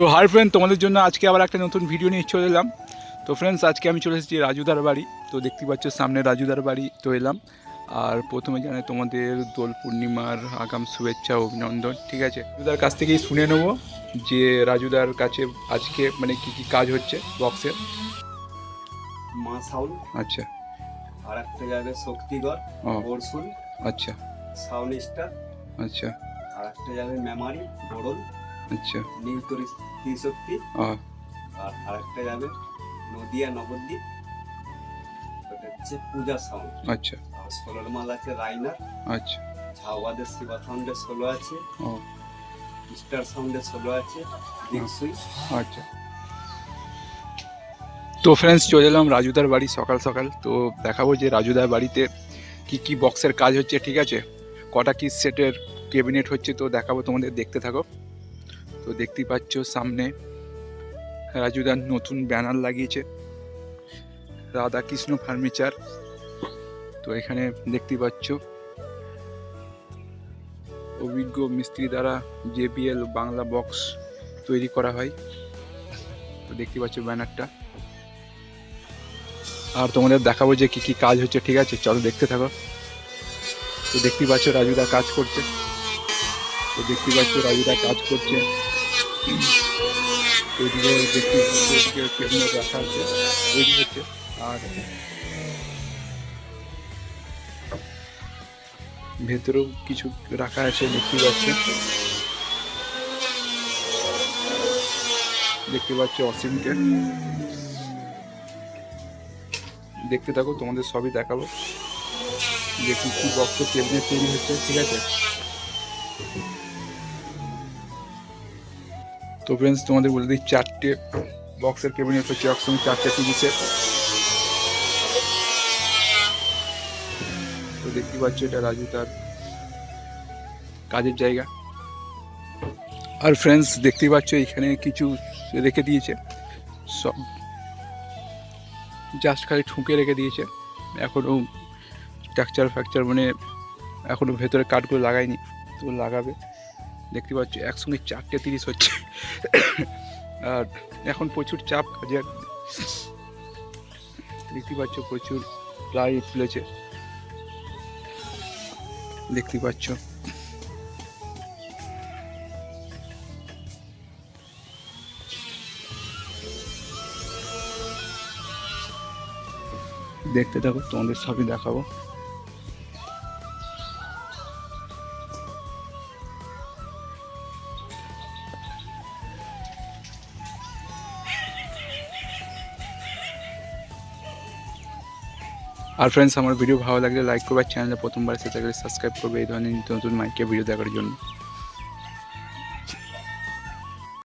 তো hi friend তোমাদের জন্য আজকে আবার একটা নতুন ভিডিও নিয়ে চলে এলাম। তো ফ্রেন্ডস আজকে আমি চলে এসেছি রাজুদার বাড়ি। তো দেখতে পাচ্ছ সামনে রাজুদার বাড়ি তো এলাম। আর প্রথমে জানাই তোমাদের দোল পূর্ণিমার আগাম শুভেচ্ছা অভিনন্দন ঠিক আছে? রাজুদার কাছ থেকেই শুনে নেব যে রাজুদার কাছে আজকে মানে কি কি কাজ হচ্ছে বক্সের মা সাউল আচ্ছা। আর একটা যাবে শক্তিগড় বরসুল আচ্ছা। Sound star. আচ্ছা। আর একটা যাবে মেমারি বড়ল। আচ্ছা। নীল ত্রিশক্তি ও। আর আরেকটা যাবে নদিয়া নবদ্বীপ ওটা হচ্ছে পূজা সাউন্ড আচ্ছা। আর ষোলোর মাল আছে রাইনার। আচ্ছা। ঝাওয়াদের শিবা সাউন্ডের ষোলো আছে। ও। স্টার সাউন্ডের ষোলো আছে। দিকসুই আচ্ছা। তো ফ্রেন্ডস চলে এলাম রাজুদার বাড়ি সকাল সকাল। তো দেখাবো যে রাজুদার বাড়িতে কি কি বক্সের কাজ হচ্ছে ঠিক আছে? কটা কি সেটের ক্যাবিনেট হচ্ছে তো দেখাবো তোমাদের দেখতে থাকো। তো দেখতেই পাচ্ছ সামনে রাজুদার নতুন ব্যানার লাগিয়েছে রাধাকৃষ্ণ ফার্নিচার। তো এখানে দেখতে পাচ্ছ অভিজ্ঞ মিস্ত্রি দ্বারা জেবিএল বাংলা বক্স তৈরি করা হয়। তো দেখতে পাচ্ছ ব্যানারটা। আর তোমাদের দেখাবো যে কি কি কাজ হচ্ছে, ঠিক আছে? চলো দেখতে থাকো। তো দেখতে পাচ্ছ রাজুদা কাজ করছে। তো দেখতে পাচ্ছ রাজুদা কাজ করছে। রাখা আছে হচ্ছে আর ভেতরেও কিছু রাখা আছে, দেখতে পাচ্ছে। দেখতে পাচ্ছি অসীমকে। দেখতে থাকো, তোমাদের সবই দেখাবো। যে কি কি বক্স ক্যাবিনেট তৈরি হচ্ছে, ঠিক আছে? তো ফ্রেন্ডস তোমাদের বলে দিই, চারটে বক্সের ক্যাবিনেট হচ্ছে, একসঙ্গে চারটে তিরিশের তো দেখতে পাচ্ছ, এটা রাজু তার কাজের জায়গা। আর ফ্রেন্ডস দেখতেই পাচ্ছ, এখানে কিছু রেখে দিয়েছে। সব জাস্ট খালি ঠুকে রেখে দিয়েছে। এখনও স্ট্রাকচার ফ্র্যাকচার মানে এখনও ভেতরে কাঠগুলো লাগায়নি, তো লাগাবে। দেখতে পাচ্ছ, একসঙ্গে চারটে তিরিশ হচ্ছে। আর এখন প্রচুর চাপ কাজের দেখতে পাচ্ছ, প্রচুর প্লাই তুলেছে দেখতে পাচ্ছ। দেখতে থাকো, তোমাদের সবই দেখাবো। আর ফ্রেন্ডস আমার ভিডিও ভালো লাগলে লাইক করবে চ্যানেলে প্রথমবার এসে থাকলে সাবস্ক্রাইব করবে। এই ধরনের নতুন নতুন মাইকে ভিডিও দেখার জন্য।